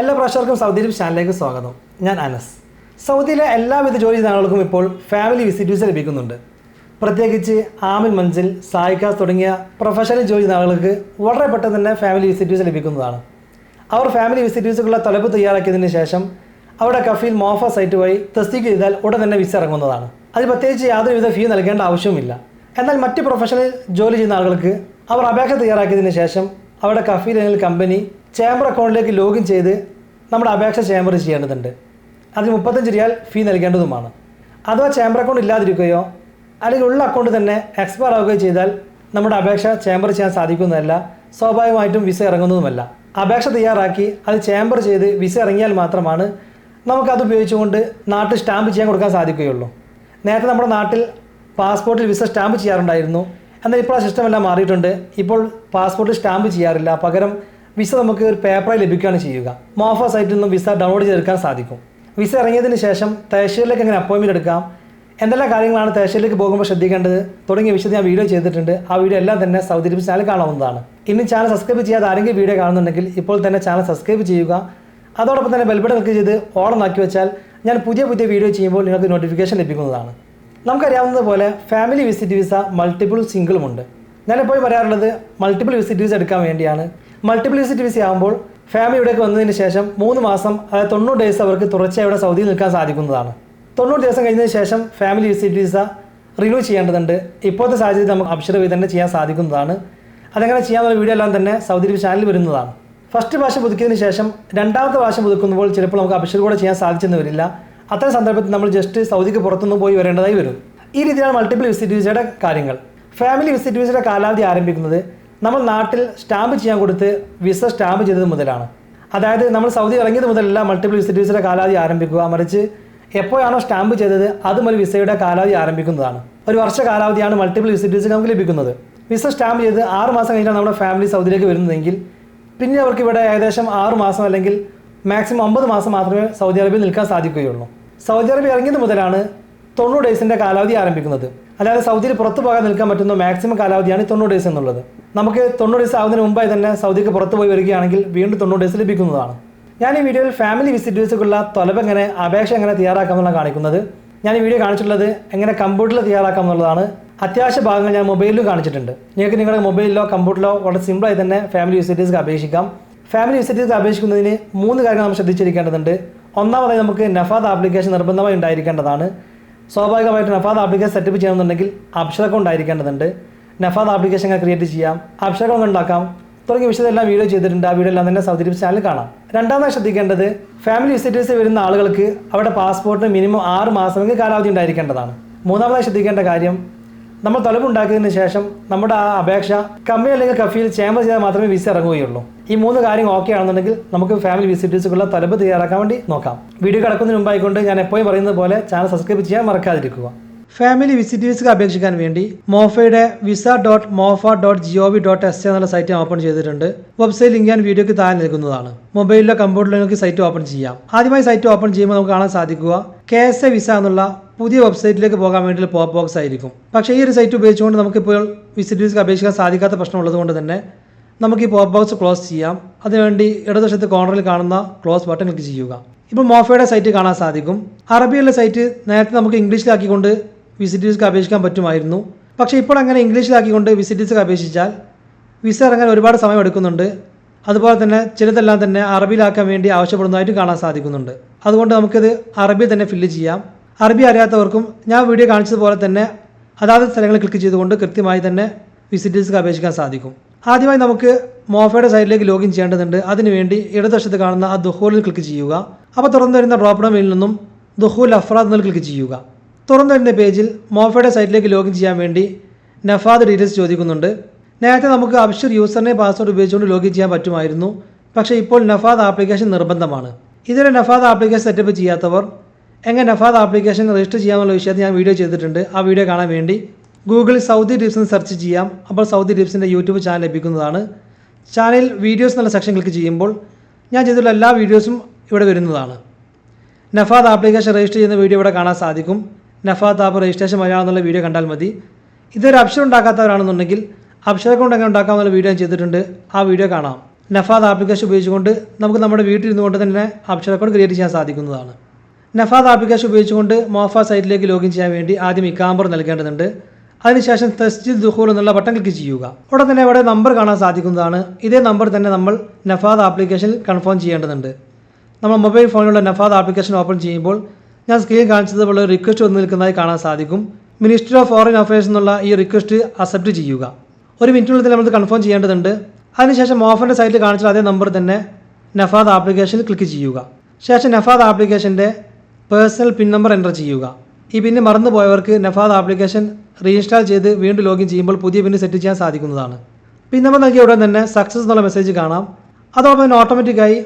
എല്ലാ പ്രേക്ഷകർക്കും Saudi Arabia ചാനലിലേക്ക് സ്വാഗതം. ഞാൻ അനസ്. സൗദിയിലെ എല്ലാവിധ ജോലി ചെയ്യുന്നവർക്കും ഇപ്പോൾ ഫാമിലി വിസിറ്റ് വിസ ലഭിക്കുന്നുണ്ട്. പ്രത്യേകിച്ച് ആമിൻ മഞ്ചിൽ സായിക്കാസ് തുടങ്ങിയ പ്രൊഫഷണൽ ജോലി ആളുകൾക്ക് വളരെ പെട്ടെന്ന് തന്നെ ഫാമിലി വിസിറ്റ് വിസ ലഭിക്കുന്നതാണ്. അവർ ഫാമിലി വിസിറ്റ് വിസക്കുള്ള തലപ്പ് തയ്യാറാക്കിയതിന് ശേഷം അവിടെ കഫീൽ മോഫ സൈറ്റ് വഴി തസ്തിക്ക് ചെയ്താൽ ഉടൻ തന്നെ വിസ ഇറങ്ങുന്നതാണ്. അത് പ്രത്യേകിച്ച് യാതൊരുവിധ ഫീ നൽകേണ്ട ആവശ്യവുമില്ല. എന്നാൽ മറ്റ് പ്രൊഫഷണൽ ജോലി ചെയ്യുന്ന ആളുകൾക്ക് അവർ അപേക്ഷ തയ്യാറാക്കിയതിന് ശേഷം അവിടെ കഫീൽ അല്ലെങ്കിൽ കമ്പനി ചേംബർ അക്കൗണ്ടിലേക്ക് ലോഗിൻ ചെയ്ത് നമ്മുടെ അപേക്ഷ ചേംബർ ചെയ്യേണ്ടതുണ്ട്. അതിന് മുപ്പത്തഞ്ച് റിയാൽ ഫീ നൽകേണ്ടതുമാണ്. അഥവാ ചേംബർ അക്കൗണ്ട് ഇല്ലാതിരിക്കുകയോ അല്ലെങ്കിൽ ഉള്ള അക്കൗണ്ട് തന്നെ എക്സ്പയർ ആവുകയോ ചെയ്താൽ നമ്മുടെ അപേക്ഷ ചേംബർ ചെയ്യാൻ സാധിക്കുന്നതല്ല. സ്വാഭാവികമായിട്ടും വിസ ഇറങ്ങുന്നതുമല്ല. അപേക്ഷ തയ്യാറാക്കി അത് ചേംബർ ചെയ്ത് വിസ ഇറങ്ങിയാൽ മാത്രമാണ് നമുക്കത് ഉപയോഗിച്ചുകൊണ്ട് നാട്ടിൽ സ്റ്റാമ്പ് ചെയ്യാൻ കൊടുക്കാൻ സാധിക്കുകയുള്ളൂ. നേരത്തെ നമ്മുടെ നാട്ടിൽ പാസ്പോർട്ടിൽ വിസ സ്റ്റാമ്പ് ചെയ്യാറുണ്ടായിരുന്നു. എന്നാൽ ഇപ്പോൾ ആ സിസ്റ്റം എല്ലാം മാറിയിട്ടുണ്ട്. ഇപ്പോൾ പാസ്പോർട്ടിൽ സ്റ്റാമ്പ് ചെയ്യാറില്ല. പകരം വിസ നമുക്ക് ഒരു പേപ്പറായി ലഭിക്കുകയാണ് ചെയ്യുക. മോഫ സൈറ്റിൽ നിന്നും വിസ ഡൗൺലോഡ് ചെയ്തെടുക്കാൻ സാധിക്കും. വിസ ഇറങ്ങിയതിന് ശേഷം തഹശീലിലേക്ക് എങ്ങനെ അപ്പോയിൻമെന്റ് എടുക്കാം? എന്തെല്ലാം കാര്യങ്ങളാണ് തഹശീലിലേക്ക് പോകുമ്പോൾ ശ്രദ്ധിക്കേണ്ടത്? തുടങ്ങിയ വിഷയത്തിൽ ഞാൻ വീഡിയോ ചെയ്തിട്ടുണ്ട്. ആ വീഡിയോ എല്ലാം തന്നെ സൗദി ചാനൽ കാണാവുന്നതാണ്. ഇനി ചാനൽ സബ്സ്ക്രൈബ് ചെയ്യാതെ ആരെങ്കിലും വീഡിയോ കാണുന്നുണ്ടെങ്കിൽ ഇപ്പോൾ തന്നെ ചാനൽ സബ്സ്ക്രൈബ് ചെയ്യുക. അതോടൊപ്പം തന്നെ ബെൽബട്ടൺ ക്ലിക്ക് ചെയ്ത് ഓൺ ആക്കി വെച്ചാൽ ഞാൻ പുതിയ പുതിയ വീഡിയോ ചെയ്യുമ്പോൾ നിങ്ങൾക്ക് നോട്ടിഫിക്കേഷൻ ലഭിക്കുന്നതാണ്. നമുക്കറിയാവുന്നതുപോലെ ഫാമിലി വിസിറ്റ് വിസ മൾട്ടിപ്പിൾ സിംഗിളുമുണ്ട് ഞാനെപ്പോഴും പറയാറുള്ളത് മൾട്ടിപ്പിൾ വിസിറ്റ് വിസ എടുക്കാൻ വേണ്ടിയാണ്. വിസ ആകുമ്പോൾ ഫാമിലി ഇവിടേക്ക് വന്നതിന് ശേഷം മൂന്ന് മാസം അതായത് തൊണ്ണൂറ് ഡേയ്സ് അവർക്ക് തുടർച്ചയായി ഇവിടെ സൗദിയിൽ നിൽക്കാൻ സാധിക്കുന്നതാണ്. തൊണ്ണൂറ് ദിവസം കഴിഞ്ഞതിന് ശേഷം ഫാമിലി വിസിറ്റ് വിസ റിന്യൂ ചെയ്യേണ്ടതുണ്ട്. ഇപ്പോഴത്തെ സാഹചര്യത്തിൽ നമുക്ക് അക്ഷര വിതരണം ചെയ്യാൻ സാധിക്കുന്നതാണ്. അതെങ്ങനെ ചെയ്യാമെന്നുള്ള വീഡിയോ എല്ലാം തന്നെ സൗദി ചാനലിൽ വരുന്നതാണ്. ഫസ്റ്റ് ഭാഷ പുതുക്കിയതിന് ശേഷം രണ്ടാമത്തെ ഭാഷ പുതുക്കുമ്പോൾ ചിലപ്പോൾ നമുക്ക് അക്ഷര കൂടെ ചെയ്യാൻ സാധിച്ചെന്ന് വരില്ല. അത്തരം സന്ദർഭത്തിൽ നമ്മൾ ജസ്റ്റ് സൗദിക്ക് പുറത്തുനിന്ന് പോയി വരേണ്ടതായി വരും. ഈ രീതിയിലാണ് മൾട്ടിപ്പിൾ വിസിറ്റ് വിസയുടെ കാര്യങ്ങൾ. ഫാമിലി വിസിറ്റ് വിസയുടെ കാലാവധി ആരംഭിക്കുന്നത് നമ്മൾ നാട്ടിൽ സ്റ്റാമ്പ് ചെയ്യാൻ കൊടുത്ത് വിസ സ്റ്റാമ്പ് ചെയ്തത് മുതലാണ്. അതായത് നമ്മൾ സൗദി ഇറങ്ങിയത് മുതലല്ല മൾട്ടിപ്പിൾ വിസിറ്റ് വിസയുടെ കാലാവധി ആരംഭിക്കുക. മറിച്ച് എപ്പോഴാണോ സ്റ്റാമ്പ് ചെയ്തത് അത് മുതൽ വിസയുടെ കാലാവധി ആരംഭിക്കുന്നതാണ്. ഒരു വർഷ കാലാവധിയാണ് മൾട്ടിപ്പിൾ വിസിറ്റ് വിസ നമുക്ക് ലഭിക്കുന്നത്. വിസ സ്റ്റാമ്പ് ചെയ്ത് ആറ് മാസം കഴിഞ്ഞാണ് നമ്മുടെ ഫാമിലി സൗദിയിലേക്ക് വരുന്നതെങ്കിൽ പിന്നെ അവർക്ക് ഇവിടെ ഏകദേശം ആറ് മാസം അല്ലെങ്കിൽ മാക്സിമം ഒമ്പത് മാസം മാത്രമേ സൗദി അറേബ്യയിൽ നിൽക്കാൻ സാധിക്കുകയുള്ളൂ. സൗദി അറേബ്യ ഇറങ്ങിയത് മുതലാണ് തൊണ്ണൂറ് ഡേയ്സിന്റെ കാലാവധി ആരംഭിക്കുന്നത്. അല്ലാതെ സൗദിയിൽ പുറത്തു പോകാൻ നിൽക്കാൻ പറ്റുന്ന മാക്സിമം കാലാവധിയാണ് തൊണ്ണൂറ് ഡേയ്സ് എന്നുള്ളത്. നമുക്ക് തൊണ്ണൂറ് ഡേയ്സ് ആവുന്നതിന് മുമ്പായി തന്നെ സൗദിക്ക് പുറത്തു പോയി വരികയാണെങ്കിൽ വീണ്ടും തൊണ്ണൂറ് ഡേയ്സ് ലഭിക്കുന്നതാണ്. ഞാൻ ഈ വീഡിയോയിൽ ഫാമിലി വിസിറ്റ് വിസക്കുള്ള തൊലവ് എങ്ങനെ അപേക്ഷ എങ്ങനെ തയ്യാറാക്കാമെന്നാണ് കാണിക്കുന്നത്. ഞാൻ ഈ വീഡിയോ കാണിച്ചിട്ടുള്ളത് എങ്ങനെ കമ്പ്യൂട്ടറിൽ തയ്യാറാക്കാം എന്നുള്ളതാണ്. അത്യാവശ്യ ഭാഗങ്ങൾ ഞാൻ മൊബൈലിലും കാണിച്ചിട്ടുണ്ട്. നിങ്ങൾക്ക് നിങ്ങളുടെ മൊബൈലിലോ കമ്പ്യൂട്ടറിലോ വളരെ സിമ്പിളായി തന്നെ ഫാമിലി വിസിറ്റേഴ്സ്ക്ക് അപേക്ഷിക്കാം. ഫാമിലി വിസിറ്റേഴ്സ് അപേക്ഷിക്കുന്നതിന് മൂന്ന് കാര്യങ്ങൾ നമ്മൾ ശ്രദ്ധിച്ചിരിക്കേണ്ടതുണ്ട്. ഒന്നാമതായി നമുക്ക് നഫാദ് ആപ്ലിക്കേഷൻ നിർബന്ധമായി ഉണ്ടായിരിക്കേണ്ടതാണ്. സ്വാഭാവികമായിട്ട് നഫാദ് ആപ്ലിക്കേഷൻ സെറ്റപ്പ് ചെയ്യണമെന്നുണ്ടെങ്കിൽ അക്ഷര അക്കൗണ്ട് ആയിരിക്കേണ്ടതുണ്ട് നഫാദ് ആപ്ലിക്കേഷൻ ക്രിയേറ്റ് ചെയ്യാം. അക്ഷര അക്കൗണ്ട് ഉണ്ടാക്കാം. തുടങ്ങിയ വിഷയമെല്ലാം വീഡിയോ ചെയ്തിട്ടുണ്ട്. ആ വീഡിയോ എല്ലാം തന്നെ സൗദി ചാനൽ കാണാം. രണ്ടാമതായി ശ്രദ്ധിക്കേണ്ടത് ഫാമിലി വിസിറ്റേഴ്സ് വരുന്ന ആളുകൾക്ക് അവരുടെ പാസ്പോർട്ടിന് മിനിമം ആറ് മാസമെങ്കിൽ കാലാവധി ഉണ്ടായിരിക്കേണ്ടതാണ്. മൂന്നാമതായി ശ്രദ്ധിക്കേണ്ട കാര്യം നമ്മൾ തലമുണ്ടാക്കിയതിന് ശേഷം നമ്മുടെ ആ അപേക്ഷ കമ്മി അല്ലെങ്കിൽ കഫിയിൽ ചേമ്പർ ചെയ്താൽ മാത്രമേ വിസ ഇറങ്ങുകയുള്ളൂ. ഈ മൂന്ന് കാര്യങ്ങൾ ഓക്കെ ആണെന്നുണ്ടെങ്കിൽ നമുക്ക് ഫാമിലി വിസിറ്റേഴ്സുള്ള തലപ്പ് തയ്യാറാക്കാൻ വേണ്ടി നോക്കാം. വീഡിയോ കിടക്കുന്നതിന് മുമ്പായിക്കൊണ്ട് ഞാൻ എപ്പോഴും പറയുന്നത് പോലെ ചാനൽ സബ്സ്ക്രൈബ് ചെയ്യാൻ മറക്കാതിരിക്കുക. ഫാമിലി വിസിറ്റേഴ്സ് അപേക്ഷിക്കാൻ വേണ്ടി മോഫയുടെ visa dot MOFA dot G O V dot S എന്നുള്ള സൈറ്റ് ഓപ്പൺ ചെയ്തിട്ടുണ്ട്. വെബ്സൈറ്റ് ലിങ്ക് ഞാൻ വീഡിയോക്ക് താഴെ നൽകുന്നതാണ്. മൊബൈലിലോ കമ്പ്യൂട്ടറിലോ നിങ്ങൾക്ക് സൈറ്റ് ഓപ്പൺ ചെയ്യാം. ആദ്യമായി സൈറ്റ് ഓപ്പൺ ചെയ്യുമ്പോൾ നമുക്ക് കാണാൻ സാധിക്കുക. കെ എസ് എ വിസ എന്നുള്ള പുതിയ വെബ്സൈറ്റിലേക്ക് പോകാൻ വേണ്ടി പോപ്പ് ബോക്സ് ആയിരിക്കും. പക്ഷേ ഈ ഒരു സൈറ്റ് ഉപയോഗിച്ചുകൊണ്ട് നമുക്കിപ്പോൾ വിസിറ്റ് വിസയ്ക്ക് അപേക്ഷിക്കാൻ സാധിക്കാത്ത പ്രശ്നമുള്ളത് കൊണ്ട് തന്നെ നമുക്ക് ഈ പോപ്പ് ബോക്സ് ക്ലോസ് ചെയ്യാം. അതിനുവേണ്ടി ഇടതുവശത്ത് കോർണറിൽ കാണുന്ന ക്ലോസ് ബട്ടൺ ക്ലിക്ക് ചെയ്യുക. ഇപ്പോൾ മോഫയുടെ സൈറ്റ് കാണാൻ സാധിക്കും. അറബിയുള്ള സൈറ്റ് നേരത്തെ നമുക്ക് ഇംഗ്ലീഷിലാക്കിക്കൊണ്ട് വിസിറ്റ് വിസയ്ക്ക് അപേക്ഷിക്കാൻ പറ്റുമായിരുന്നു. പക്ഷേ ഇപ്പോൾ അങ്ങനെ ഇംഗ്ലീഷിലാക്കിക്കൊണ്ട് വിസിറ്റ് വിസയ്ക്ക് അപേക്ഷിച്ചാൽ വിസ ഇറങ്ങാൻ ഒരുപാട് സമയം എടുക്കുന്നുണ്ട് അതുപോലെ തന്നെ ചിലതെല്ലാം തന്നെ അറബിയിലാക്കാൻ വേണ്ടി ആവശ്യപ്പെടുന്നതായിട്ട് കാണാൻ സാധിക്കുന്നുണ്ട്. അതുകൊണ്ട് നമുക്കിത് അറബി തന്നെ ഫില്ല് ചെയ്യാം. അറബി അറിയാത്തവർക്കും ഞാൻ വീഡിയോ കാണിച്ചതുപോലെ തന്നെ അതാത് സ്ഥലങ്ങൾ ക്ലിക്ക് ചെയ്തുകൊണ്ട് കൃത്യമായി തന്നെ വിസിറ്റേഴ്സ്ക്ക് അപേക്ഷിക്കാൻ സാധിക്കും. ആദ്യമായി നമുക്ക് മോഫയുടെ സൈഡിലേക്ക് ലോഗിൻ ചെയ്യേണ്ടതുണ്ട്. അതിനുവേണ്ടി ഇടതുവശത്ത് കാണുന്ന ആ ദുഹൂലിൽ ക്ലിക്ക് ചെയ്യുക. അപ്പോൾ തുറന്നു വരുന്ന ഡ്രോപ്പ് മെയിലിൽ നിന്നും ദുഹൂൽ അഫ്രാദ് എന്നതിൽ ക്ലിക്ക് ചെയ്യുക. തുറന്നു വരുന്ന പേജിൽ മോഫയുടെ സൈറ്റിലേക്ക് ലോഗിൻ ചെയ്യാൻ വേണ്ടി നഫാദ് ഡീറ്റെയിൽസ് ചോദിക്കുന്നുണ്ട്. നേരത്തെ നമുക്ക് അബ്ഷർ യൂസറിനെ പാസ്വേഡ് ഉപയോഗിച്ചുകൊണ്ട് ലോഗിൻ ചെയ്യാൻ പറ്റുമായിരുന്നു. പക്ഷേ ഇപ്പോൾ നഫാദ് ആപ്ലിക്കേഷൻ നിർബന്ധമാണ്. ഇതുവരെ നഫാദ് ആപ്ലിക്കേഷൻ സെറ്റപ്പ് ചെയ്യാത്തവർ എങ്ങനെ നഫാദ് ആപ്ലിക്കേഷൻ രജിസ്റ്റർ ചെയ്യാമെന്നുള്ള വിഷയത്തിൽ ഞാൻ വീഡിയോ ചെയ്തിട്ടുണ്ട്. ആ വീഡിയോ കാണാൻ വേണ്ടി ഗൂഗിളിൽ സൗദി ടിപ്സ് എന്ന് സെർച്ച് ചെയ്യാം. അപ്പോൾ സൗദി ടിപ്സിന്റെ യൂട്യൂബ് ചാനൽ ലഭിക്കുന്നതാണ്. ചാനൽ വീഡിയോസ് എന്നുള്ള സെക്ഷൻ ക്ലിക്ക് ചെയ്യുമ്പോൾ ഞാൻ ചെയ്തിട്ടുള്ള എല്ലാ വീഡിയോസും ഇവിടെ വരുന്നതാണ്. നഫാദ് ആപ്ലിക്കേഷൻ രജിസ്റ്റർ ചെയ്യുന്ന വീഡിയോ ഇവിടെ കാണാൻ സാധിക്കും. നഫാദ് ആപ്പ് രജിസ്ട്രേഷൻ മലയാളം എന്നുള്ള വീഡിയോ കണ്ടാൽ മതി. ഇതൊരു അക്ഷരം ഉണ്ടാക്കാത്തവരാണെന്നുണ്ടെങ്കിൽ അക്ഷരം കൊണ്ട് എങ്ങനെ ഉണ്ടാക്കാമെന്നുള്ള വീഡിയോ ഞാൻ ചെയ്തിട്ടുണ്ട്. ആ വീഡിയോ കാണാം. നഫാദ് ആപ്ലിക്കേഷൻ ഉപയോഗിച്ചുകൊണ്ട് നമുക്ക് നമ്മുടെ വീട്ടിൽ ഇരുന്നുകൊണ്ട് തന്നെ അപ്ഷർ അക്കൗണ്ട് ക്രിയേറ്റ് ചെയ്യാൻ സാധിക്കുന്നതാണ്. നഫാദ് ആപ്ലിക്കേഷൻ ഉപയോഗിച്ചുകൊണ്ട് മോഫ സൈറ്റിലേക്ക് ലോഗിൻ ചെയ്യാൻ വേണ്ടി ആദ്യം ഇക്കാമ്പർ നൽകേണ്ടതുണ്ട്. അതിനുശേഷം തസ്ജിദ് ദുഹൂർ എന്നുള്ള ബട്ടൺ ക്ലിക്ക് ചെയ്യുക. ഉടൻ തന്നെ ഇവിടെ നമ്പർ കാണാൻ സാധിക്കുന്നതാണ്. ഇതേ നമ്പർ തന്നെ നമ്മൾ നഫാദ് ആപ്ലിക്കേഷനിൽ കൺഫേം ചെയ്യേണ്ടതുണ്ട്. നമ്മൾ മൊബൈൽ ഫോണിലുള്ള നഫാദ് ആപ്ലിക്കേഷൻ ഓപ്പൺ ചെയ്യുമ്പോൾ ഞാൻ സ്ക്രീൻ കാണിച്ചതുപോലെ റിക്വസ്റ്റ് വന്നു നിൽക്കുന്നതായി കാണാൻ സാധിക്കും. മിനിസ്റ്റർ ഓഫ് ഫോറിൻ അഫയേഴ്സ് എന്നുള്ള ഈ റിക്വസ്റ്റ് അക്സെപ്റ്റ് ചെയ്യുക. ഒരു മിനിറ്റിനുള്ളിൽ നമ്മൾ കൺഫേം ചെയ്യേണ്ടതുണ്ട്. അതിനുശേഷം ഓഫറിന്റെ സൈറ്റിൽ കാണിച്ച അതേ നമ്പർ തന്നെ നഫാദ് ആപ്ലിക്കേഷനിൽ ക്ലിക്ക് ചെയ്യുക. ശേഷം നഫാദ് ആപ്ലിക്കേഷന്റെ പേഴ്സണൽ പിൻ നമ്പർ എന്റർ ചെയ്യുക. ഈ പിന്ന് മറന്നു പോയവർക്ക് നഫാദ് ആപ്ലിക്കേഷൻ റീഇൻസ്റ്റാൾ ചെയ്ത് വീണ്ടും ലോഗിൻ ചെയ്യുമ്പോൾ പുതിയ പിന്ന് സെറ്റ് ചെയ്യാൻ സാധിക്കുന്നതാണ്. പിൻ നമ്പർ നൽകിയ ഉടൻ തന്നെ സക്സസ് എന്നുള്ള മെസ്സേജ് കാണാം. അതോടൊപ്പം തന്നെ ഓട്ടോമാറ്റിക്കായി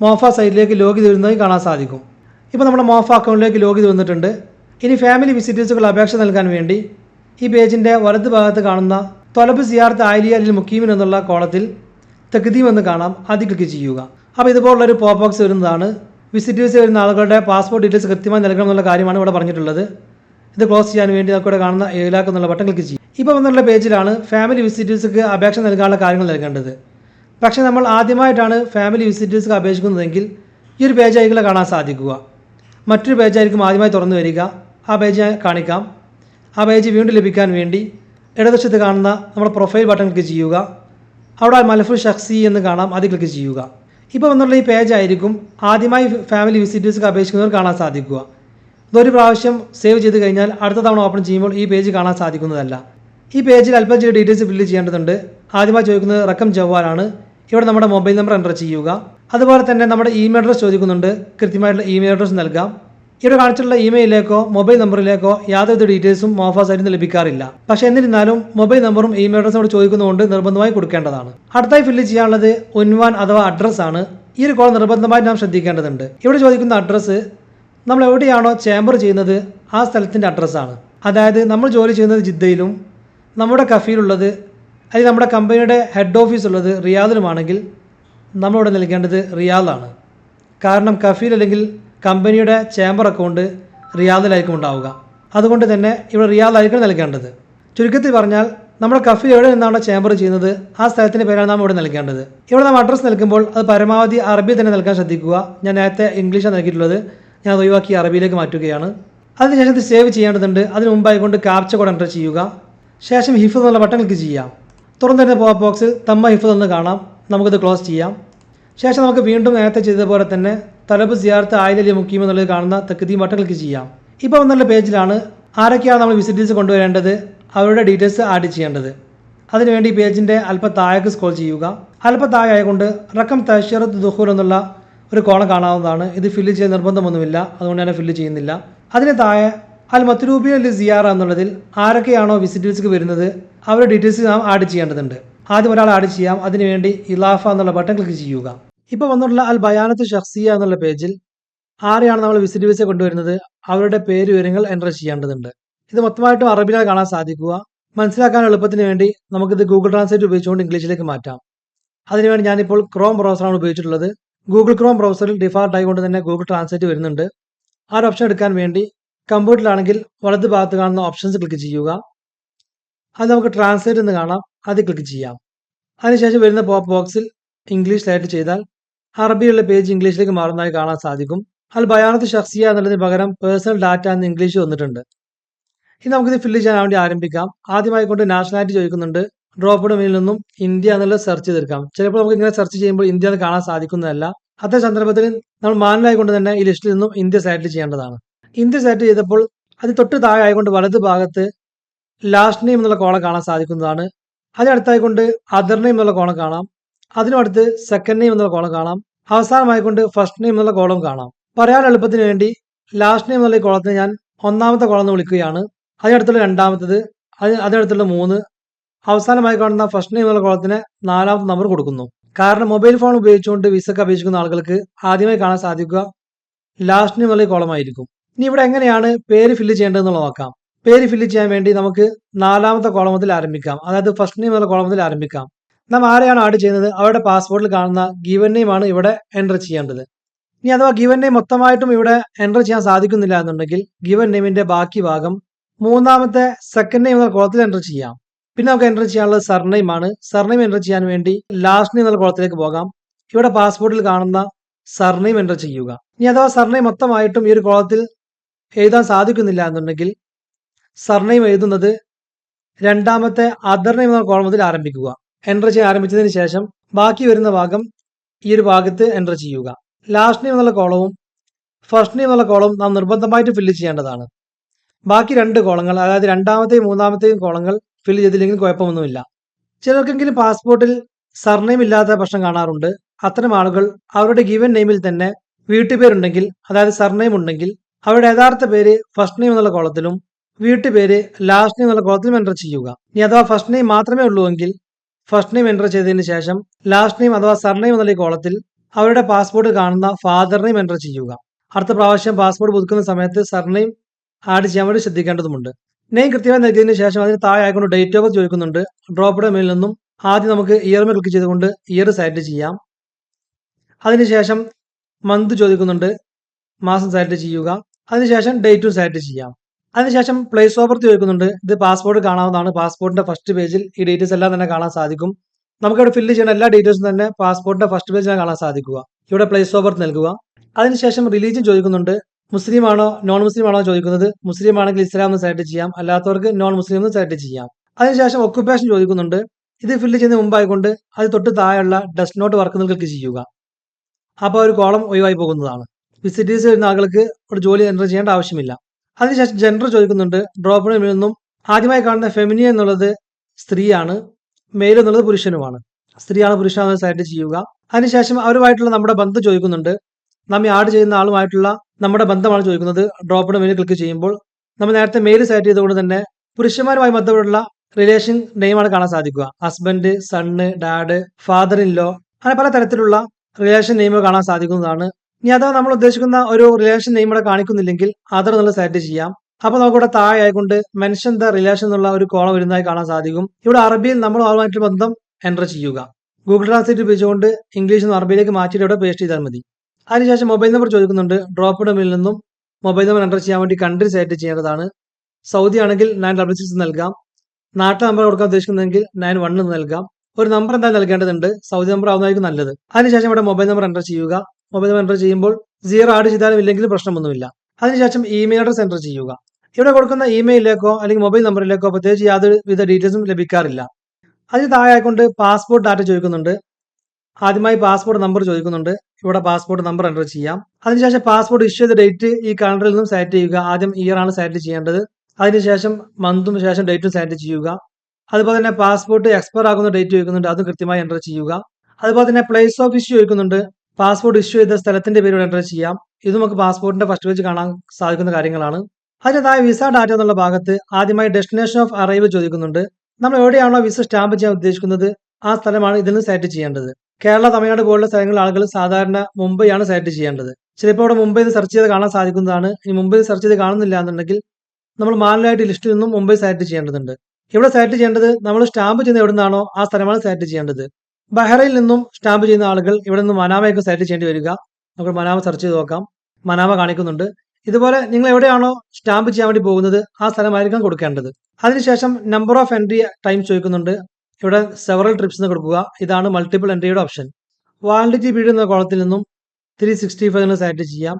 മോഫ സൈറ്റിലേക്ക് ലോഗിൻ വരുന്നതായി കാണാൻ സാധിക്കും. ഇപ്പോൾ നമ്മുടെ മോഫ അക്കൗണ്ടിലേക്ക് ലോഗിൻ വന്നിട്ടുണ്ട്. ഇനി ഫാമിലി വിസിറ്റേഴ്സുകൾ അപേക്ഷ നൽകാൻ വേണ്ടി ഈ പേജിന്റെ വലത് ഭാഗത്ത് കാണുന്ന തൊലബ് സിയാർത്ത് ആലിയ അലിൽ മുക്കീമിൻ എന്നുള്ള കോളത്തിൽ തെക്കുതീം എന്ന് കാണാം. അത് ക്ലിക്ക് ചെയ്യുക. അപ്പോൾ ഇതുപോലുള്ളൊരു പോപ്പ് ബോക്സ് വരുന്നതാണ്. വിസിറ്റേഴ്സ് വരുന്ന ആളുകളുടെ പാസ്പോർട്ട് ഡീറ്റെയിൽസ് കൃത്യമായി നൽകണം എന്നുള്ള കാര്യമാണ് ഇവിടെ പറഞ്ഞിട്ടുള്ളത്. ഇത് ക്ലോസ് ചെയ്യാൻ വേണ്ടി നമുക്ക് ഇവിടെ കാണുന്ന ഏലാക്ക് എന്നുള്ള ബട്ടൺ ക്ലിക്ക് ചെയ്യും ഇപ്പോൾ വന്നുള്ള പേജിലാണ് ഫാമിലി വിസിറ്റേഴ്സ്ക്ക് അപേക്ഷ നൽകാനുള്ള കാര്യങ്ങൾ നൽകേണ്ടത്. പക്ഷേ നമ്മൾ ആദ്യമായിട്ടാണ് ഫാമിലി വിസിറ്റേഴ്സ്ക്ക് അപേക്ഷിക്കുന്നതെങ്കിൽ ഈ ഒരു പേജായിരിക്കും കാണാൻ സാധിക്കുക. മറ്റൊരു പേജായിരിക്കും ആദ്യമായി തുറന്നു വരിക. ആ പേജ് കാണിക്കാം. ആ പേജ് വീണ്ടും ലഭിക്കാൻ വേണ്ടി ഇടതുവശത്ത് കാണുന്ന നമ്മുടെ പ്രൊഫൈൽ ബട്ടൺ ക്ലിക്ക് ചെയ്യുക. അവിടെ മലഫുൽ ഷഖ്സി എന്ന് കാണാം അത് ക്ലിക്ക് ചെയ്യുക. ഇപ്പോൾ വന്നുള്ള ഈ പേജ് ആയിരിക്കും ആദ്യമായി ഫാമിലി വിസിറ്റേഴ്സ്ക്ക് അപേക്ഷിക്കുന്നവർ കാണാൻ സാധിക്കുക. ഇതൊരു പ്രാവശ്യം സേവ് ചെയ്ത് കഴിഞ്ഞാൽ അടുത്ത തവണ ഓപ്പൺ ചെയ്യുമ്പോൾ ഈ പേജ് കാണാൻ സാധിക്കുന്നതല്ല. ഈ പേജിൽ അല്പം ചില ഡീറ്റെയിൽസ് ഫില്ല് ചെയ്യേണ്ടതുണ്ട്. ആദ്യമായി ചോദിക്കുന്നത് റക്കം ജവ്വാലാണ് ഇവിടെ നമ്മുടെ മൊബൈൽ നമ്പർ എന്റർ ചെയ്യുക. അതുപോലെ തന്നെ നമ്മുടെ ഇമെയിൽ അഡ്രസ് ചോദിക്കുന്നുണ്ട്. കൃത്യമായിട്ടുള്ള ഇമെയിൽ അഡ്രസ് നൽകാം. ഇവിടെ കാണിച്ചിട്ടുള്ള ഇമെയിലേക്കോ മൊബൈൽ നമ്പറിലേക്കോ യാതൊരു ഡീറ്റെയിൽസും മോഫ സൈറ്റിൽ നിന്ന് ലഭിക്കാറില്ല. പക്ഷേ എന്നിരുന്നാലും മൊബൈൽ നമ്പറും ഇമെയിൽ അഡ്രസ്സും അവിടെ ചോദിക്കുന്നതുകൊണ്ട് നിർബന്ധമായി കൊടുക്കേണ്ടതാണ്. അടുത്തായി ഫില്ല് ചെയ്യാനുള്ളത് ഉൻവാൻ അഥവാ അഡ്രസ്സ് ആണ്. ഈ ഒരു കോൾ നിർബന്ധമായി നാം ശ്രദ്ധിക്കേണ്ടതുണ്ട്. ഇവിടെ ചോദിക്കുന്ന അഡ്രസ്സ് നമ്മൾ എവിടെയാണോ ചേംബർ ചെയ്യുന്നത് ആ സ്ഥലത്തിന്റെ അഡ്രസ്സാണ് അതായത് നമ്മൾ ജോലി ചെയ്യുന്നത് ജിദ്ദയിലും നമ്മുടെ കഫീലുള്ളത് അല്ലെങ്കിൽ നമ്മുടെ കമ്പനിയുടെ ഹെഡ് ഓഫീസ് ഉള്ളത് റിയാദിലുമാണെങ്കിൽ നമ്മളിവിടെ നൽകേണ്ടത് റിയാദാണ്. കാരണം കഫീൽ അല്ലെങ്കിൽ കമ്പനിയുടെ ചേംബർ അക്കൗണ്ട് റിയാദിലായിരിക്കും ഉണ്ടാവുക. അതുകൊണ്ട് തന്നെ ഇവിടെ റിയാദിലായിരിക്കും നൽകേണ്ടത്. ചുരുക്കത്തിൽ പറഞ്ഞാൽ നമ്മുടെ കഫി എവിടെ നിന്നാണ് ചേംബർ ചെയ്യുന്നത് ആ സ്ഥലത്തിന്റെ പേരാണ് നാം ഇവിടെ നൽകേണ്ടത്. ഇവിടെ നാം അഡ്രസ്സ് നൽകുമ്പോൾ അത് പരമാവധി അറബി തന്നെ നൽകാൻ ശ്രദ്ധിക്കുക. ഞാൻ നേരത്തെ ഇംഗ്ലീഷാണ് നൽകിയിട്ടുള്ളത്. ഞാൻ അത് ഒഴിവാക്കി അറബിയിലേക്ക് മാറ്റുകയാണ്. അതിനുശേഷം ഇത് സേവ് ചെയ്യേണ്ടതുണ്ട്. അതിന് മുമ്പായി കൊണ്ട് ക്യാപ്ച കോഡ് എന്റർ ചെയ്യുക. ശേഷം ഹിഫ് എന്നുള്ള ബട്ടൺ ക്ലിക്ക് ചെയ്യാം. തുറന്നു തന്നെ പോപ്പ് ബോക്സിൽ തമ്മ ഹിഫ് എന്ന് കാണാം. നമുക്കിത് ക്ലോസ് ചെയ്യാം. ശേഷം നമുക്ക് വീണ്ടും നേരത്തെ ചെയ്തതുപോലെ തന്നെ തലബ് സിയാർത്ത് ആയിലലി മുക്കീം എന്നുള്ളത് കാണുന്ന തെക്കുതി ബട്ടൺ ക്ലിക്ക് ചെയ്യാം. ഇപ്പോൾ വന്നുള്ള പേജിലാണ് ആരൊക്കെയാണ് നമ്മൾ വിസിറ്റേഴ്സ് കൊണ്ടുവരേണ്ടത് അവരുടെ ഡീറ്റെയിൽസ് ആഡ് ചെയ്യേണ്ടത്. അതിനുവേണ്ടി പേജിന്റെ അല്പം താഴേക്ക് സ്ക്രോൾ ചെയ്യുക. അല്പം ആയതുകൊണ്ട് റക്കം തഷറത്ത് ദുഹൂർ എന്നുള്ള ഒരു കോളം കാണാവുന്നതാണ്. ഇത് ഫില്ല് ചെയ്യാൻ നിർബന്ധമൊന്നുമില്ല അതുകൊണ്ട് തന്നെ ഫില്ല് ചെയ്യുന്നില്ല. അതിന് താഴെ അൽ മത്രൂബിയ അൽ സിയാറ എന്നുള്ളതിൽ ആരൊക്കെയാണോ വിസിറ്റേഴ്സ്ക്ക് വരുന്നത് അവരുടെ ഡീറ്റെയിൽസ് നാം ആഡ് ചെയ്യേണ്ടതുണ്ട്. ആദ്യം ഒരാൾ ആഡ് ചെയ്യാം. അതിനുവേണ്ടി ഇലാഫ എന്നുള്ള ബട്ടൺ ക്ലിക്ക് ചെയ്യുക. ഇപ്പോൾ വന്നിട്ടുള്ള അൽ ബയാനത്ത് ഷഖ്സിയ എന്നുള്ള പേജിൽ ആരെയാണ് നമ്മൾ വിസിറ്റ് വിസ കൊണ്ടുവരുന്നത്? അവരുടെ പേര് വിവരങ്ങൾ എന്റർ ചെയ്യേണ്ടതുണ്ട്. ഇത് മൊത്തമായിട്ടും അറബിയിലാണ് കാണാൻ സാധിക്കുക. മനസ്സിലാക്കാൻ എളുപ്പത്തിന് വേണ്ടി നമുക്കിത് ഗൂഗിൾ ട്രാൻസ്ലേറ്റ് ഉപയോഗിച്ചുകൊണ്ട് ഇംഗ്ലീഷിലേക്ക് മാറ്റാം. അതിനുവേണ്ടി ഞാനിപ്പോൾ ക്രോം ബ്രൗസറാണ് ഉപയോഗിച്ചിട്ടുള്ളത്. ഗൂഗിൾ ക്രോം ബ്രൗസറിൽ ഡിഫാൾട്ട് ആയിക്കൊണ്ട് തന്നെ ഗൂഗിൾ ട്രാൻസ്ലേറ്റ് വരുന്നുണ്ട്. ആ ഒരു ഓപ്ഷൻ എടുക്കാൻ വേണ്ടി കമ്പ്യൂട്ടറിലാണെങ്കിൽ വലത് ഭാഗത്ത് കാണുന്ന ഓപ്ഷൻസ് ക്ലിക്ക് ചെയ്യുക. അത് നമുക്ക് ട്രാൻസ്ലേറ്റ് എന്ന് കാണാം. അത് ക്ലിക്ക് ചെയ്യാം. അതിനുശേഷം വരുന്ന പോപ്പ് ബോക്സിൽ ഇംഗ്ലീഷ് സെലക്ട് ചെയ്താൽ അറബിയുള്ള പേജ് ഇംഗ്ലീഷിലേക്ക് മാറുന്നതായി കാണാൻ സാധിക്കും. അൽ ബയാനത്ത് ഷഖ്സിയ എന്നുള്ളതിന് പകരം പേഴ്സണൽ ഡാറ്റ എന്ന് ഇംഗ്ലീഷ് വന്നിട്ടുണ്ട്. ഇനി നമുക്കിത് ഫില്ല് ചെയ്യാൻ വേണ്ടി ആരംഭിക്കാം. ആദ്യമായി കൊണ്ട് നാഷണാലിറ്റി ചോദിക്കുന്നുണ്ട്. ഡ്രോപ്പ് ഡൗണിൽ നിന്നും ഇന്ത്യ എന്നുള്ളത് സെർച്ച് ചെയ്തെടുക്കാം. ചിലപ്പോൾ നമുക്ക് ഇങ്ങനെ സെർച്ച് ചെയ്യുമ്പോൾ ഇന്ത്യ എന്ന് കാണാൻ സാധിക്കുന്നതല്ല. അത്തരം സന്ദർഭത്തിൽ നമ്മൾ മാനുവലായി കൊണ്ട് തന്നെ ഈ ലിസ്റ്റിൽ നിന്നും ഇന്ത്യ സെലക്ട് ചെയ്യേണ്ടതാണ്. ഇന്ത്യ സെലക്ട് ചെയ്തപ്പോൾ അത് തൊട്ട് താഴെ ആയിക്കൊണ്ട് വലത് ഭാഗത്ത് ലാസ്റ്റ് നെയിം എന്നുള്ള കോളം കാണാൻ സാധിക്കുന്നതാണ്. അതിനടുത്തായിക്കൊണ്ട് അതർ നെയിം എന്നുള്ള കോളം കാണാം. അതിനും അടുത്ത് സെക്കൻഡ് നെയിം എന്നുള്ള കോളം കാണാം. അവസാനമായിക്കൊണ്ട് ഫസ്റ്റ് നെയിം എന്നുള്ള കോളം കാണാം. പറയാൻ എളുപ്പത്തിന് വേണ്ടി ലാസ്റ്റ് നെയിം എന്നുള്ള കോളത്തിന് ഞാൻ ഒന്നാമത്തെ കോളം എന്ന് വിളിക്കുകയാണ്. അതിനടുത്തുള്ള രണ്ടാമത്തത് അത് അതിനടുത്തുള്ള മൂന്ന്. അവസാനമായി കാണുന്ന ഫസ്റ്റ് നെയിം എന്നുള്ള കോളത്തിന് നാലാമത്തെ നമ്പർ കൊടുക്കുന്നു. കാരണം മൊബൈൽ ഫോൺ ഉപയോഗിച്ചുകൊണ്ട് വിസക്ക് അപേക്ഷിക്കുന്ന ആളുകൾക്ക് ആദ്യമായി കാണാൻ സാധിക്കുക ലാസ്റ്റ് നെയിം എന്നുള്ള കോളം കോളമായിരിക്കും ഇനി ഇവിടെ എങ്ങനെയാണ് പേര് ഫില്ല് ചെയ്യേണ്ടതെന്നുള്ള നോക്കാം. പേര് ഫില്ല് ചെയ്യാൻ വേണ്ടി നമുക്ക് നാലാമത്തെ കോളം മുതൽ ആരംഭിക്കാം. അതായത് ഫസ്റ്റ് നെയിം എന്നുള്ള കോളം മുതൽ ആരംഭിക്കാം. നാം ആരെയാണ് ആഡ് ചെയ്യുന്നത്? അവരുടെ പാസ്പോർട്ടിൽ കാണുന്ന ഗിവൻ നെയിം ആണ് ഇവിടെ എന്റർ ചെയ്യേണ്ടത്. ഇനി അഥവാ ഗിവൻ നെയിം മൊത്തമായിട്ടും ഇവിടെ എന്റർ ചെയ്യാൻ സാധിക്കുന്നില്ല എന്നുണ്ടെങ്കിൽ ഗിവൻ നെയിമിന്റെ ബാക്കി ഭാഗം മൂന്നാമത്തെ സെക്കൻഡ് നെയിം എന്ന കുളത്തിൽ എന്റർ ചെയ്യാം. പിന്നെ നമുക്ക് എന്റർ ചെയ്യാനുള്ളത് സർനെയിം ആണ്. സർനെയിം എന്റർ ചെയ്യാൻ വേണ്ടി ലാസ്റ്റ് നെയിം എന്നുള്ള കുളത്തിലേക്ക് പോകാം. ഇവിടെ പാസ്പോർട്ടിൽ കാണുന്ന സർനെയിം എന്റർ ചെയ്യുക. ഇനി അഥവാ സർനെയിം മൊത്തമായിട്ടും ഈ ഒരു കോളത്തിൽ എഴുതാൻ സാധിക്കുന്നില്ല എന്നുണ്ടെങ്കിൽ സർനെയിം എഴുതുന്നത് രണ്ടാമത്തെ അദർ നെയിം എന്ന കോളം മുതൽ ആരംഭിക്കുക. എന്റർ ചെയ്യാൻ ആരംഭിച്ചതിന് ശേഷം ബാക്കി വരുന്ന ഭാഗം ഈ ഒരു ഭാഗത്ത് എന്റർ ചെയ്യുക. ലാസ്റ്റ് നെയിം എന്നുള്ള കോളവും ഫസ്റ്റ് നെയിം എന്നുള്ള കോളവും നാം നിർബന്ധമായിട്ട് ഫില്ല് ചെയ്യേണ്ടതാണ്. ബാക്കി രണ്ട് കോളങ്ങൾ അതായത് രണ്ടാമത്തെയും മൂന്നാമത്തെയും കോളങ്ങൾ ഫില്ല് ചെയ്തില്ലെങ്കിൽ കുഴപ്പമൊന്നുമില്ല. ചിലർക്കെങ്കിലും പാസ്പോർട്ടിൽ സർനെയിം ഇല്ലാത്ത പ്രശ്നം കാണാറുണ്ട്. അത്തരം ആളുകൾ അവരുടെ ഗിവൻ നെയിമിൽ തന്നെ വീട്ടുപേരുണ്ടെങ്കിൽ അതായത് സർനെയിം ഉണ്ടെങ്കിൽ അവരുടെ യഥാർത്ഥ പേര് ഫസ്റ്റ് നെയിം എന്നുള്ള കോളത്തിലും വീട്ടുപേര് ലാസ്റ്റ് നെയിം എന്നുള്ള കോളത്തിലും എന്റർ ചെയ്യുക. ഇനി അഥവാ ഫസ്റ്റ് നെയിം മാത്രമേ ഉള്ളൂ എങ്കിൽ ഫസ്റ്റ് നെയിം എന്റർ ചെയ്തതിന് ശേഷം ലാസ്റ്റ് നെയിം അഥവാ സർനെയിം എന്നുള്ള കോളത്തിൽ അവരുടെ പാസ്പോർട്ട് കാണുന്ന ഫാദർ നെയിം എന്റർ ചെയ്യുക. അടുത്ത പ്രാവശ്യം പാസ്പോർട്ട് പുതുക്കുന്ന സമയത്ത് സർനെയിം ആഡ് ചെയ്യാൻ വേണ്ടി ശ്രദ്ധിക്കേണ്ടതുണ്ട് നെയിം കൃത്യമായി നൽകിയതിന് ശേഷം അതിന് താഴെ ആയിക്കൊണ്ട് ഡേറ്റ് ഓഫ് ചോദിക്കുന്നുണ്ട്. ഡ്രോപ്പ് മെയിൽ നിന്നും ആദ്യം നമുക്ക് ഇയർ ക്ലിക്ക് ചെയ്തുകൊണ്ട് ഇയർ സെലക്ട് ചെയ്യാം. അതിനുശേഷം മന്ത് ചോദിക്കുന്നുണ്ട്. മാസം സെലക്ട് ചെയ്യുക. അതിനുശേഷം ഡേറ്റും സെലക്ട് ചെയ്യാം. അതിനുശേഷം പ്ലേസ് ഓഫ് വെക്കുന്നുണ്ട്. ഇത് പാസ്പോർട്ട് കാണാവുന്നതാണ്. പാസ്പോർട്ടിന്റെ ഫസ്റ്റ് പേജിൽ ഈ ഡീറ്റെയിൽസ് എല്ലാം തന്നെ കാണാൻ സാധിക്കും. നമുക്കിവിടെ ഫില്ല് ചെയ്യുന്ന എല്ലാ ഡീറ്റെയിൽസും തന്നെ പാസ്പോർട്ടിന്റെ ഫസ്റ്റ് പേജിലാണ് കാണാൻ സാധിക്കുക. ഇവിടെ പ്ലേസ് ഓഫ് ബർത്ത് നൽകുക. അതിനുശേഷം റിലീജിയൻ ചോദിക്കുന്നുണ്ട്. മുസ്ലിം ആണോ നോൺ മുസ്ലിം ആണോ ചോദിക്കുന്നത്. മുസ്ലിം ആണെങ്കിൽ ഇസ്ലാം എന്ന് സെലക്ട് ചെയ്യാം. അല്ലാത്തവർക്ക് നോൺ മുസ്ലിം എന്ന് സെലക്ട് ചെയ്യാം. അതിനുശേഷം ഒക്കുപേഷൻ ചോദിക്കുന്നുണ്ട്. ഇത് ഫില്ല് ചെയ്യുന്ന മുമ്പായിക്കൊണ്ട് അത് തൊട്ട് താഴെയുള്ള ഡസ്റ്റ് നോട്ട് വർക്ക് ക്ലിക്ക് ചെയ്യുക. അപ്പോൾ ഒരു കോളം ഒഴിവായി പോകുന്നതാണ്. വിസിറ്റേഴ്സ് വരുന്ന ആളുകൾക്ക് ഒരു ജോലി എന്റർ ചെയ്യേണ്ട ആവശ്യമില്ല. അതിനുശേഷം ജെൻഡർ ചോദിക്കുന്നുണ്ട്. ഡ്രോപ്പ് നിന്നും ആദ്യമായി കാണുന്ന ഫെമിനി എന്നുള്ളത് സ്ത്രീയാണ്. മെയിൽ എന്നുള്ളത് പുരുഷനുമാണ്. സ്ത്രീയാണ് പുരുഷനാണ് സെലക്ട് ചെയ്യുക. അതിനുശേഷം അവരുമായിട്ടുള്ള നമ്മുടെ ബന്ധം ചോദിക്കുന്നുണ്ട്. നമ്മെ ആഡ് ചെയ്യുന്ന ആളുമായിട്ടുള്ള നമ്മുടെ ബന്ധമാണ് ചോദിക്കുന്നത്. ഡ്രോപ്പ് മെയിൽ ക്ലിക്ക് ചെയ്യുമ്പോൾ നമ്മൾ നേരത്തെ മെയിൽ സെലക്ട് ചെയ്തുകൊണ്ട് തന്നെ പുരുഷന്മാരുമായി ബന്ധപ്പെട്ടുള്ള റിലേഷൻ നെയിമാണ് കാണാൻ സാധിക്കുക. Husband son dad father in law അങ്ങനെ പല തരത്തിലുള്ള റിലേഷൻ നെയിം കാണാൻ സാധിക്കുന്നതാണ് ഇനി അഥവാ നമ്മൾ ഉദ്ദേശിക്കുന്ന ഒരു റിലേഷൻ നെയിം ഇവിടെ കാണിക്കുന്നില്ലെങ്കിൽ അതർ എന്നുള്ള സെലക്ട് ചെയ്യാം. അപ്പൊ നമുക്കിവിടെ താഴെ ആയിക്കൊണ്ട് മെൻഷൻ ദ റിലേഷൻ എന്നുള്ള ഒരു കോളം വരുന്നതായി കാണാൻ സാധിക്കും. ഇവിടെ അറബിയിൽ നമ്മൾ അതുമായിട്ട് ബന്ധം എന്റർ ചെയ്യുക. ഗൂഗിൾ ട്രാൻസ്ലേറ്റ് ഉപയോഗിച്ചുകൊണ്ട് ഇംഗ്ലീഷിൽ നിന്ന് അറബിയിലേക്ക് മാറ്റിയിട്ട് ഇവിടെ പേസ്റ്റ് ചെയ്താൽ മതി. അതിനുശേഷം മൊബൈൽ നമ്പർ ചോദിക്കുന്നുണ്ട്. ഡ്രോപ്പ് ഡമിൽ നിന്നും മൊബൈൽ നമ്പർ എന്റർ ചെയ്യാൻ വേണ്ടി കൺട്രി സെലക്ട് ചെയ്യേണ്ടതാണ്. സൗദി ആണെങ്കിൽ നയൻ ഡബിൾ സിക്സ് നൽകാം. നാട്ടിൽ നമ്പർ കൊടുക്കാൻ ഉദ്ദേശിക്കുന്നതെങ്കിൽ നയൻ വൺ നൽകാം. ഒരു നമ്പർ എന്തായാലും നൽകേണ്ടതുണ്ട്. സൗദി നമ്പർ ആവുന്നതായിരിക്കും നല്ലത്. അതിനുശേഷം ഇവിടെ മൊബൈൽ നമ്പർ എന്റർ ചെയ്യുക. മൊബൈൽ എന്റർ ചെയ്യുമ്പോൾ സീറോ ആഡ് ചെയ്താലും ഇല്ലെങ്കിൽ പ്രശ്നമൊന്നുമില്ല. അതിനുശേഷം ഇമെയിൽ അഡ്രസ് എന്റർ ചെയ്യുക. ഇവിടെ കൊടുക്കുന്ന ഇമെയിലിലേക്കോ അല്ലെങ്കിൽ മൊബൈൽ നമ്പറിലേക്കോ പ്രത്യേകിച്ച് യാതൊരു വിധ ഡീറ്റെയിൽസും ലഭിക്കാറില്ല. അതിന് താഴെക്കൊണ്ട് പാസ്പോർട്ട് ഡാറ്റ ചോദിക്കുന്നുണ്ട്. ആദ്യമായി പാസ്പോർട്ട് നമ്പർ ചോദിക്കുന്നുണ്ട്. ഇവിടെ പാസ്പോർട്ട് നമ്പർ എന്റർ ചെയ്യാം. അതിനുശേഷം പാസ്പോർട്ട് ഇഷ്യൂ ചെയ്ത ഡേറ്റ് ഈ കലണ്ടറിൽ നിന്നും സെലക്ട് ചെയ്യുക. ആദ്യം ഇയർ ആണ് സെലക്ട് ചെയ്യേണ്ടത്. അതിനുശേഷം മന്തും ശേഷം ഡേറ്റും സെലക്ട് ചെയ്യുക. അതുപോലെ തന്നെ പാസ്പോർട്ട് എക്സ്പയർ ആകുന്ന ഡേറ്റ് ചോദിക്കുന്നുണ്ട്. അതും കൃത്യമായി എന്റർ ചെയ്യുക. അതുപോലെ തന്നെ പ്ലേസ് ഓഫ് ഇഷ്യൂ ചോദിക്കുന്നുണ്ട്. പാസ്പോർട്ട് ഇഷ്യൂ ചെയ്ത സ്ഥലത്തിന്റെ പേര് എന്റർ ചെയ്യാം. ഇത് നമുക്ക് പാസ്പോർട്ടിന്റെ ഫസ്റ്റ് പേജ് കാണാൻ സാധിക്കുന്ന കാര്യങ്ങളാണ്. അതിന്റെതായ വിസ ഡാറ്റ എന്നുള്ള ഭാഗത്ത് ആദ്യമായി ഡെസ്റ്റിനേഷൻ ഓഫ് അറൈവ് ചോദിക്കുന്നുണ്ട്. നമ്മൾ എവിടെയാണോ വിസ സ്റ്റാമ്പ് ചെയ്യാൻ ഉദ്ദേശിക്കുന്നത് ആ സ്ഥലമാണ് ഇതിൽ നിന്ന് സെലക്ട് ചെയ്യേണ്ടത്. കേരള തമിഴ്നാട് പോലുള്ള സ്ഥലങ്ങളിൽ ആളുകൾ സാധാരണ മുംബൈയാണ് സെറ്റ് ചെയ്യേണ്ടത്. ചിലപ്പോൾ അവിടെ മുംബൈ സെർച്ച് ചെയ്ത് കാണാൻ സാധിക്കുന്നതാണ്. ഇനി മുംബൈ സെർച്ച് ചെയ്ത് കാണുന്നില്ല എന്നുണ്ടെങ്കിൽ നമ്മൾ മാനുവലായിട്ട് ലിസ്റ്റിൽ നിന്നും മുംബൈ സെറ്റ് ചെയ്യേണ്ടതുണ്ട്. ഇവിടെ സെറ്റ് ചെയ്യേണ്ടത് നമ്മൾ സ്റ്റാമ്പ് ചെയ്യുന്ന എവിടെ നിന്നാണോ ആ സ്ഥലമാണ് സെറ്റ് ചെയ്യേണ്ടത്. ബഹ്റയിൽ നിന്നും സ്റ്റാമ്പ് ചെയ്യുന്ന ആളുകൾ ഇവിടെ നിന്ന് മനാമയൊക്കെ സെലക്ട് ചെയ്യേണ്ടി വരിക. നമുക്ക് മനാമ സെർച്ച് ചെയ്ത് നോക്കാം. മനാമ കാണിക്കുന്നുണ്ട്. ഇതുപോലെ നിങ്ങൾ എവിടെയാണോ സ്റ്റാമ്പ് ചെയ്യാൻ വേണ്ടി പോകുന്നത് ആ സ്ഥലമായിരിക്കാം കൊടുക്കേണ്ടത്. അതിനുശേഷം നമ്പർ ഓഫ് എൻട്രി ടൈം ചോദിക്കുന്നുണ്ട്. ഇവിടെ സെവറൽ ട്രിപ്സ് എന്ന് കൊടുക്കുക. ഇതാണ് മൾട്ടിപ്പിൾ എൻട്രിയുടെ ഓപ്ഷൻ വാലിഡിറ്റി പീരീഡ് എന്ന കോളത്തിൽ നിന്നും ത്രീ സിക്സ്റ്റി ഫൈവ് എന്ന് സെലക്ട് ചെയ്യാം.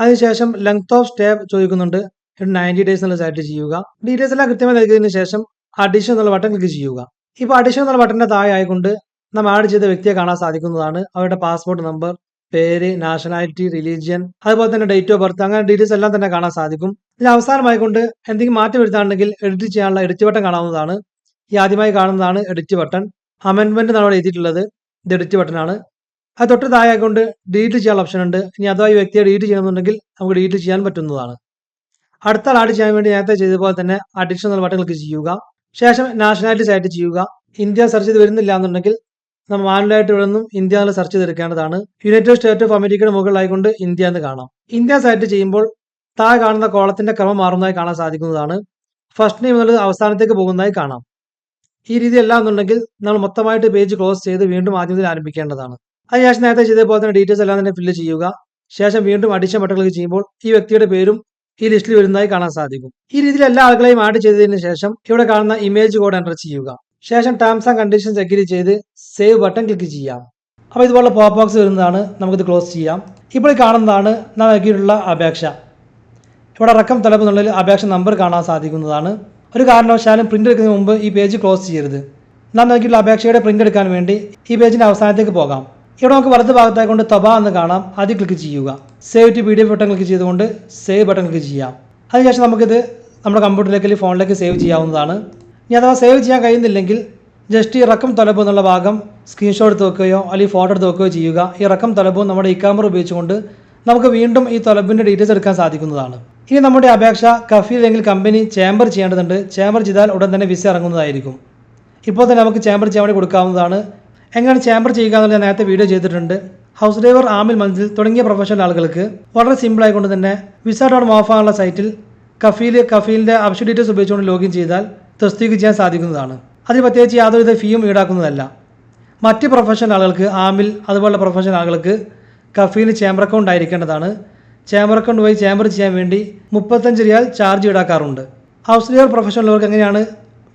അതിനുശേഷം ലെങ്ത് ഓഫ് സ്റ്റേ ചോദിക്കുന്നുണ്ട്. നയന്റി ഡേയ്സ് എന്നുള്ള സെലക്ട് ചെയ്യുക. ഡീറ്റെയിൽസ് എല്ലാം കൃത്യമായി നൽകിയതിനു ശേഷം അഡീഷൻ എന്നുള്ള ബട്ടൺ ക്ലിക്ക് ചെയ്യുക. ഇപ്പോൾ അഡീഷൻ എന്നുള്ള ബട്ടന്റെ താഴെ ആയിക്കൊണ്ട് നാം ആഡ് ചെയ്ത വ്യക്തിയെ കാണാൻ സാധിക്കുന്നതാണ്. അവരുടെ പാസ്പോർട്ട് നമ്പർ പേര് നാഷണാലിറ്റി റിലീജിയൻ അതുപോലെ തന്നെ ഡേറ്റ് ഓഫ് ബർത്ത് അങ്ങനെ ഡീറ്റെയിൽസ് എല്ലാം തന്നെ കാണാൻ സാധിക്കും. ഇതിൽ അവസാനമായിക്കൊണ്ട് എന്തെങ്കിലും മാറ്റം വരുത്താണെങ്കിൽ എഡിറ്റ് ചെയ്യാനുള്ള എഡിറ്റ് ബട്ടൺ കാണാവുന്നതാണ്. ഈ ആദ്യമായി കാണുന്നതാണ് എഡിറ്റ് ബട്ടൺ അമെൻമെന്റ് നമ്മൾ എഴുതിയിട്ടുള്ളത്. ഇത് എഡിറ്റ് ബട്ടൺ ആണ്. അത് തൊട്ട് താഴെ കൊണ്ട് ഡിലീറ്റ് ചെയ്യാനുള്ള ഓപ്ഷൻ ഉണ്ട്. ഇനി അഥവാ ഈ വ്യക്തിയെ ഡിലീറ്റ് ചെയ്യണമെന്നുണ്ടെങ്കിൽ നമുക്ക് ഡിലീറ്റ് ചെയ്യാൻ പറ്റുന്നതാണ്. അടുത്ത ആഡ് ചെയ്യാൻ വേണ്ടി നേരത്തെ ചെയ്തതുപോലെ തന്നെ എന്നുള്ള ബട്ടൺ ക്ലിക്ക് ചെയ്യുക. ശേഷം നാഷണാലിറ്റി സെലക്ട് ചെയ്യുക. ഇന്ത്യ സെർച്ച് ചെയ്ത് വരുന്നില്ല എന്നുണ്ടെങ്കിൽ നമ്മൾ മാനുവലായിട്ട് ഇവിടെ നിന്നും ഇന്ത്യ എന്ന് സെർച്ച് ചെയ്തെടുക്കേണ്ടതാണ്. യുണൈറ്റഡ് സ്റ്റേറ്റ് ഓഫ് അമേരിക്കയുടെ മുകളിലായിക്കൊണ്ട് ഇന്ത്യ എന്ന് കാണാം. ഇന്ത്യ സൈറ്റ് ചെയ്യുമ്പോൾ താഴെ കാണുന്ന കോളത്തിന്റെ ക്രമം മാറുന്നതായി കാണാൻ സാധിക്കുന്നതാണ്. ഫസ്റ്റ് നെയിം എന്നുള്ളത് അവസാനത്തേക്ക് പോകുന്നതായി കാണാം. ഈ രീതി അല്ല എന്നുണ്ടെങ്കിൽ നമ്മൾ മൊത്തമായിട്ട് പേജ് ക്ലോസ് ചെയ്ത് വീണ്ടും ആദ്യം മുതൽ ആരംഭിക്കേണ്ടതാണ് അതിനുശേഷം നേരത്തെ ചെയ്തതുപോലെ തന്നെ ഡീറ്റെയിൽസ് എല്ലാം തന്നെ ഫില്ല് ചെയ്യുക. ശേഷം വീണ്ടും അഡീഷൻ ബട്ടൺ ക്ലിക്ക് ചെയ്യുമ്പോൾ ഈ വ്യക്തിയുടെ പേരും ഈ ലിസ്റ്റിൽ വരുന്നതായി കാണാൻ സാധിക്കും. ഈ രീതിയിൽ എല്ലാ ആളുകളെയും ആഡ് ചെയ്തതിനു ശേഷം ഇവിടെ കാണുന്ന ഇമേജ് കോഡ് എന്റർ ചെയ്യുക. ശേഷം ടേംസ് ആൻഡ് കണ്ടീഷൻസ് അഗ്രി ചെയ്ത് സേവ് ബട്ടൺ ക്ലിക്ക് ചെയ്യാം. അപ്പോൾ ഇതുപോലെ പോപ്പ് ബോക്സ് വരുന്നതാണ് നമുക്കിത് ക്ലോസ് ചെയ്യാം. ഇപ്പോൾ കാണുന്നതാണ് നാം നൽകിയിട്ടുള്ള അപേക്ഷ. ഇവിടെ റക്കം തലപ്പ് എന്നുള്ളതിൽ അപേക്ഷ നമ്പർ കാണാൻ സാധിക്കുന്നതാണ്. ഒരു കാരണവശാലും പ്രിന്റ് എടുക്കുന്നതിന് മുമ്പ് ഈ പേജ് ക്ലോസ് ചെയ്യരുത്. നാം നൽകിയിട്ടുള്ള അപേക്ഷയുടെ പ്രിന്റ് എടുക്കാൻ വേണ്ടി ഈ പേജിന്റെ അവസാനത്തേക്ക് പോകാം. ഇവിടെ നമുക്ക് വലത് ഭാഗത്തായി കൊണ്ട് തബ എന്ന് കാണാം. അതിൽ ക്ലിക്ക് ചെയ്യുക. Save to P D F button click ചെയ്തുകൊണ്ട് സേവ് ബട്ടൺ ക്ലിക്ക് ചെയ്യാം. അതിനുശേഷം നമുക്കിത് നമ്മുടെ കമ്പ്യൂട്ടറിലേക്ക് അല്ലെങ്കിൽ ഫോണിലേക്ക് സേവ് ചെയ്യാവുന്നതാണ്. ഇനി അഥവാ സേവ് ചെയ്യാൻ കഴിയുന്നില്ലെങ്കിൽ ജസ്റ്റ് ഈ റക്കം തലബ് എന്നുള്ള ഭാഗം സ്ക്രീൻഷോട്ട് എടുത്ത് വെക്കുകയോ അല്ലെങ്കിൽ ഫോട്ടോ എടുത്ത് വെക്കുകയോ ചെയ്യുക. ഈ റക്കം തലബും നമ്മുടെ ഇ ക്യാമറ ഉപയോഗിച്ചുകൊണ്ട് നമുക്ക് വീണ്ടും ഈ തൊലബിന്റെ ഡീറ്റെയിൽസ് എടുക്കാൻ സാധിക്കുന്നതാണ്. ഇനി നമ്മുടെ അപേക്ഷ കഫീൽ അല്ലെങ്കിൽ കമ്പനി ചേംബർ ചെയ്യേണ്ടതുണ്ട്. ചേംബർ ചെയ്താൽ ഉടൻ തന്നെ വിസ ഇറങ്ങുന്നതായിരിക്കും. ഇപ്പോൾ തന്നെ നമുക്ക് ചേംബർ ചെയ്യാൻ വേണ്ടി കൊടുക്കാവുന്നതാണ്. എങ്ങനെ ചേംബർ ചെയ്യുക എന്നുള്ള ഞാൻ നേരത്തെ വീഡിയോ ചെയ്തിട്ടുണ്ട്. ഹൗസ് ഡ്രൈവർ ആമിൽ മൻസിൽ തുടങ്ങിയ പ്രൊഫഷണൽ ആളുകൾക്ക് വളരെ സിമ്പിൾ ആയിക്കൊണ്ട് തന്നെ വിസ ഡോട്ട് മോഫാനുള്ള സൈറ്റിൽ കഫീൽ കഫീലിന്റെ അവശ്യ ഡീറ്റെയിൽസ് ഉപയോഗിച്ചുകൊണ്ട് ലോഗിൻ ചെയ്താൽ തസ്തീക്ക് ചെയ്യാൻ സാധിക്കുന്നതാണ്. അതിൽ പ്രത്യേകിച്ച് യാതൊരുവിധ ഫീയും ഈടാക്കുന്നതല്ല. മറ്റ് പ്രൊഫഷണൽ ആളുകൾക്ക് ആമിൽ അതുപോലുള്ള പ്രൊഫഷണൽ ആളുകൾക്ക് കഫീൽ ചേംബർ അക്കൗണ്ട് ആയിരിക്കേണ്ടതാണ്. ചേംബർ അക്കൗണ്ട് വഴി ചേംബർ ചെയ്യാൻ വേണ്ടി മുപ്പത്തഞ്ച് റിയാൽ ചാർജ് ഈടാക്കാറുണ്ട്. ഡ്രൈവർ പ്രൊഫഷണലുകൾക്ക് എങ്ങനെയാണ്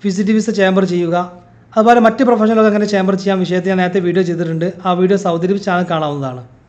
വിസിറ്റ് വിസ ചേംബർ ചെയ്യുക? അതുപോലെ മറ്റ് പ്രൊഫഷണലുകൾക്ക് എങ്ങനെ ചേംബർ ചെയ്യാൻ വിഷയത്തിൽ ഞാൻ നേരത്തെ വീഡിയോ ചെയ്തിട്ടുണ്ട്. ആ വീഡിയോ സൗദി ചാനൽ കാണാവുന്നതാണ്.